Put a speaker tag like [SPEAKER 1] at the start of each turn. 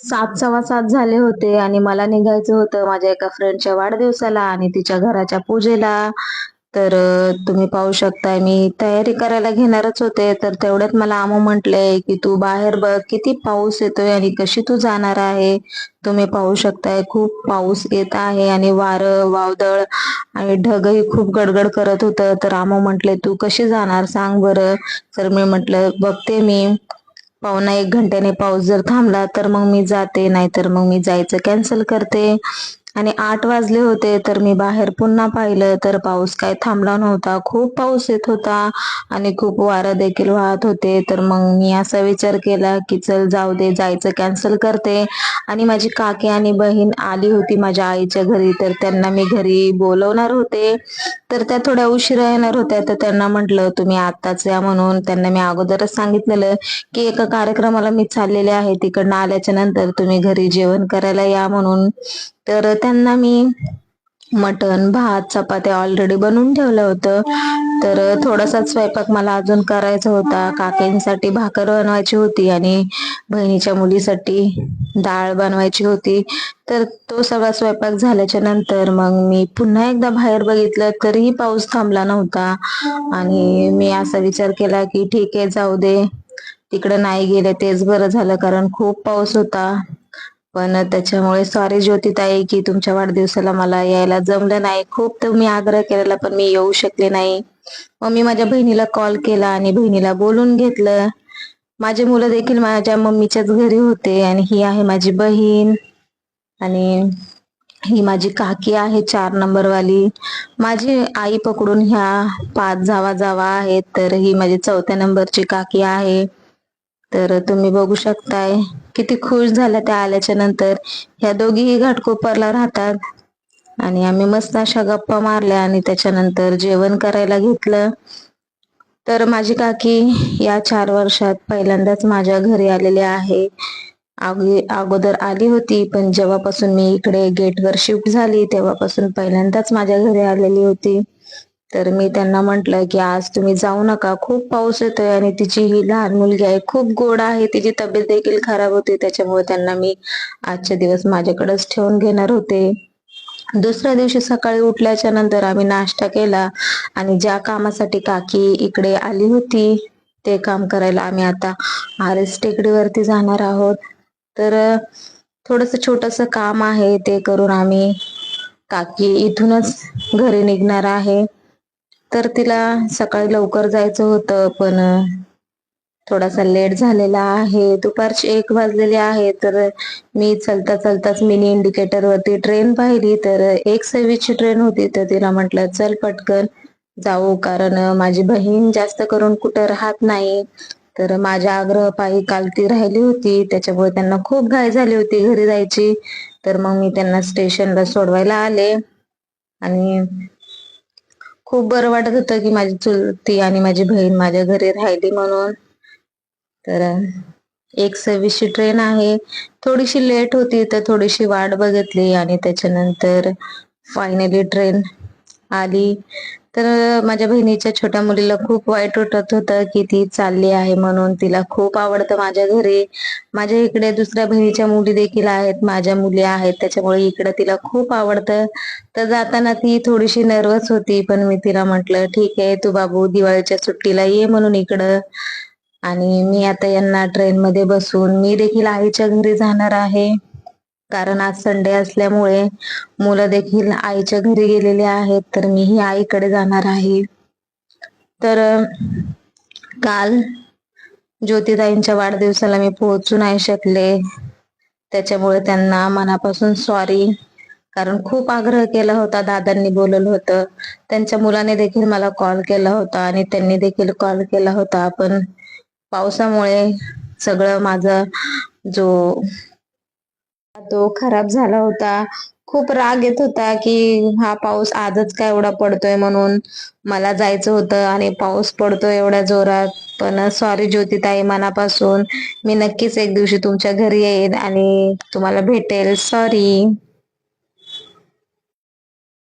[SPEAKER 1] सात सव्वा सात झाले होते आणि मला निघायचं होतं माझ्या एका फ्रेंडच्या वाढदिवसाला आणि तिच्या घराच्या पूजेला. तर तुम्ही पाहू शकताय मी तयारी करायला घेणारच होते. तर तेवढ्यात मला आमू म्हटले की तू बाहेर बघ किती पाऊस येतोय आणि कशी तू जाणार आहे? तुम्ही पाहू शकताय खूप पाऊस येत आहे आणि वारं वावदळ आणि ढगही खूप गडगड करत होतं. तर आमू म्हटले तू कशी जाणार? सांग बरं. तर मी म्हटलं बघते मी. पावणा एक घंट्याने पाऊस जर थांबला तर मग मी जाते. नाहीतर मग मी जायचं कॅन्सल करते. आणि आठ वाजले होते तर मी बाहेर पुन्हा पाहिलं तर पाऊस काय थांबला नव्हता. खूप पाऊस येत होता आणि खूप वारं देखील वाहत होते. तर मग मी असा विचार केला की चल जाऊ दे जायचं कॅन्सल करते. आणि माझी काकी आणि बहीण आली होती माझ्या आईच्या घरी तर त्यांना मी घरी बोलवणार होते. तर त्या थोड्या उशिरा येणार होत्या तर त्यांना म्हटलं तुम्ही आत्ताच या म्हणून. त्यांना मी अगोदरच सांगितलेलं की एका कार्यक्रमाला मी चाललेले आहे तिकडनं आल्याच्यानंतर तुम्ही घरी जेवण करायला या म्हणून. तर त्यांना मी मटण भात चपात्या ऑलरेडी बनवून ठेवलं होतं. तर थोडासा स्वयंपाक मला अजून करायचा होता. काकींसाठी भाकर बनवायची होती आणि बहिणीच्या मुलीसाठी डाळ बनवायची होती. तर तो सगळा स्वयंपाक झाल्याच्यानंतर मग मी पुन्हा एकदा बाहेर बघितलं तरीही पाऊस थांबला नव्हता. आणि मी असा विचार केला की ठीक आहे जाऊ दे. तिकडे नाही गेले तेच बरं झालं कारण खूप पाऊस होता. पण त्याच्यामुळे सॉरी ज्योतिताई की तुमच्या वाढदिवसाला मला यायला जमलं नाही. खूप तुम्ही आग्रह केलेला पण मी येऊ शकले नाही. मग मी माझ्या बहिणीला कॉल केला आणि बहिणीला बोलून घेतलं. माझे मुलं देखील माझ्या मम्मीच्याच घरी होते आणि ही आहे माझी बहीण. आणि ही माझी काकी आहे चार नंबरवाली. माझी आई पकडून ह्या पाच जावा जावा आहेत तर ही माझी चौथ्या नंबरची काकी आहे. तर तुम्ही बघू शकताय किती खुश झाल्या त्या आल्याच्यानंतर. ह्या दोघीही घाटकोपरला राहतात. आणि आम्ही मस्त अशा गप्पा मारल्या आणि त्याच्यानंतर जेवण करायला घेतलं. तर माझी काकी या चार वर्षात पहिल्यांदाच माझ्या घरी आलेली आहे. अगोदर आली होती पण जेव्हापासून मी इकडे गेटवर शिफ्ट झाली तेव्हापासून पहिल्यांदाच माझ्या घरी आलेली होती. तर मी त्यांना म्हटलं की आज तुम्ही जाऊ नका. खूप पाऊस येतोय आणि तिची ही लहान मुलगी आहे. खूप गोड आहे. तिची तब्येत देखील खराब होती. त्याच्यामुळे त्यांना मी आजचे दिवस माझ्याकडेच ठेवून घेणार होते. दुसऱ्या दिवशी सकाळी उठल्याच्या नंतर आम्ही नाश्ता केला आणि ज्या कामासाठी काकी इकडे आली होती ते काम करायला आम्ही आता आर एस टेकडीवरती जाणार आहोत. तर थोडस छोटस काम आहे. ते करून आम्ही काकी इथूनच घरी निघणार आहे. तर तिला सकाळी लवकर जायचं होतं पण थोडासा लेट झालेला आहे. दुपारची एक वाजलेली आहे तर मी चलता चलताच मिनी इंडिकेटर वरती ट्रेन पाहिली तर एक सव्वीसची ट्रेन होती तर तिला म्हटलं चल पटकन जाऊ कारण माझी बहीण जास्त करून कुठं राहत नाही. तर माझ्या आग्रह पायी काल ती राहिली होती त्याच्यामुळे त्यांना खूप घाई झाली होती घरी जायची. तर मग मी त्यांना स्टेशनला सोडवायला आले आणि खूप बरं वाटत होतं की माझी चुलती आणि माझी बहीण माझ्या घरी राहिली म्हणून. तर एक सव्वीसची ट्रेन आहे. थोडीशी लेट होती तर थोडीशी वाट बघितली आणि त्याच्यानंतर फायनली ट्रेन आली. तर माझ्या बहिणीच्या छोट्या मुलीला खूप वाईट वाटत होतं की ती चालली आहे म्हणून तिला खूप आवडतं माझ्या घरी. माझ्या इकडे दुसऱ्या बहिणीच्या मुली देखील आहेत माझ्या मुली आहेत त्याच्यामुळे इकडे तिला खूप आवडतं. तर जाताना ती थोडीशी नर्वस होती पण मी तिला म्हटलं ठीक आहे तू बाबू दिवाळीच्या सुट्टीला ये म्हणून इकडं. आणि मी आता यांना ट्रेनमध्ये बसून मी देखील आईच्या घरी जाणार आहे. कारण आज संडे असल्यामुळे मुलं देखील आईच्या घरी गेलेले आहेत तर मीही आईकडे जाणार आहे. तर काल ज्योतिताईंच्या वाढदिवसाला मी पोहोचू नाही शकले. त्याच्यामुळे त्यांना मनापासून सॉरी कारण खूप आग्रह केला होता दादांनी बोलवलं होतं. त्यांच्या मुलाने देखील मला कॉल केला होता आणि त्यांनी देखील कॉल केला होता. पण पावसामुळे सगळं माझा जो तो खराब झाला होता. खूप राग येत होता की हा पाऊस आजच काय एवढा पडतोय म्हणून. मला जायचं होतं आणि पाऊस पडतोय एवढ्या जोरात. पण सॉरी ज्योतिताई मनापासून. मी नक्कीच एक दिवशी तुमच्या घरी येईन आणि तुम्हाला भेटेल. सॉरी